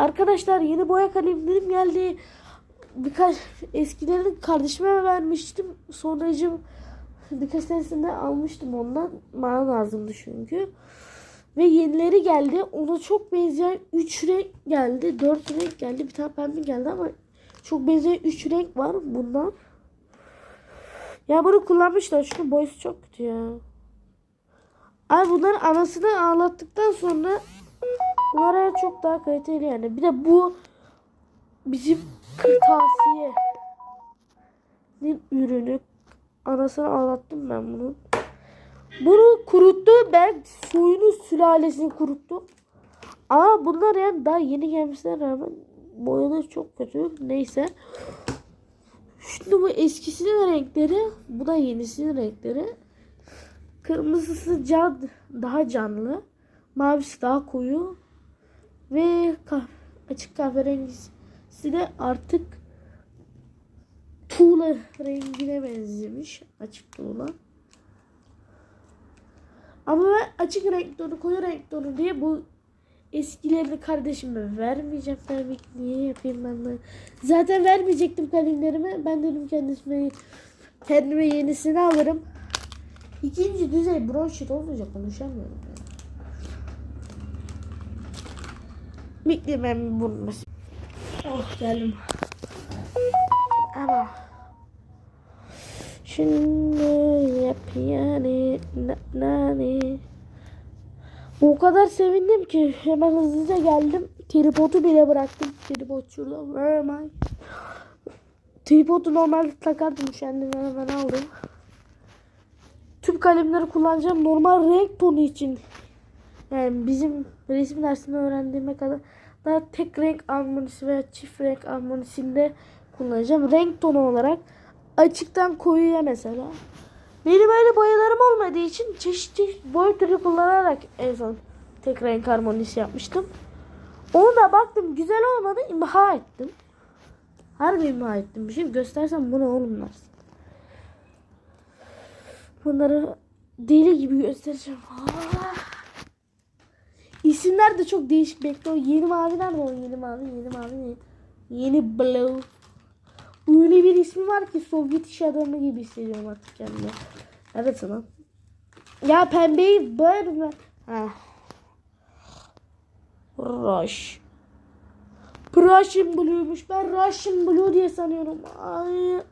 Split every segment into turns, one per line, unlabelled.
Arkadaşlar yeni boya kalemlerim geldi. Birkaç eskilerini kardeşime vermiştim. Sonracım birkaç tanesini almıştım ondan. Bana lazımdı çünkü. Ve yenileri geldi. Ona çok benzeyen 3 renk geldi. 4 renk geldi. Bir tane pembe geldi ama çok benzeyen 3 renk var bundan. Ya bunu kullanmışlar. Şunun boyası çok kötü ya. Ay bunların anasını ağlattıktan sonra bunlara çok daha kaliteli yani. Bir de bu bizim kırtasiye ürünü. Anasını ağlattım ben bunu. Bunu kuruttu. Ben suyunu sülalesini kuruttum. Ama bunlar yani daha yeni gelmesine rağmen boyaları çok kötü. Neyse. Şimdi bu eskisinin renkleri. Bu da yenisinin renkleri. Kırmızısı can, daha canlı. Mavisi daha koyu. Ve kah açık kahverengisi de artık tuğla rengine benzemiş. Açık tuğla. Ama ben açık renk tonu, koyu renk tonu diye bu eskilerini kardeşime vermeyeceğim tabii ki. Niye yapayım ben de? Zaten vermeyecektim kalemlerimi. Ben dedim kendisine kendime yenisini alırım. İkinci düzey bronşit olunca konuşamıyorum. ya. Bekle ben bunu. Oh geldim. Ama Şimdi yap yani na- nani. O kadar sevindim ki hemen hızlıca geldim. Tripodu bile bıraktım. Tripod şurada. Where am I? Tripodu normalde takardım. Kendime hemen aldım. Tüm kalemleri kullanacağım. Normal renk tonu için. Yani bizim resim dersinde öğrendiğime kadar daha tek renk armonisi veya çift renk armonisinde kullanacağım. Renk tonu olarak açıktan koyuya mesela. Benim öyle boyalarım olmadığı için çeşitli boya türü kullanarak en son tek renk harmonisi yapmıştım. Onu da baktım güzel olmadı imha ettim. Harbi imha ettim. Bir şey göstersem bunu olmaz. Bunları deli gibi göstereceğim. Ah. İsimler de çok değişik bekliyor. Yeni mavi nerede o yeni mavi yeni mavi yeni blue. Öyle bir ismi var ki Sovyet iş adamı gibi hissediyorum artık kendimi. Evet sana. Ya pembeyi? Ha. Rush. Russian Blue'muş. Ben Russian Blue diye sanıyorum. Ay.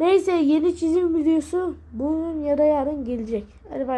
Neyse yeni çizim videosu bugün ya da yarın gelecek. Hadi bay.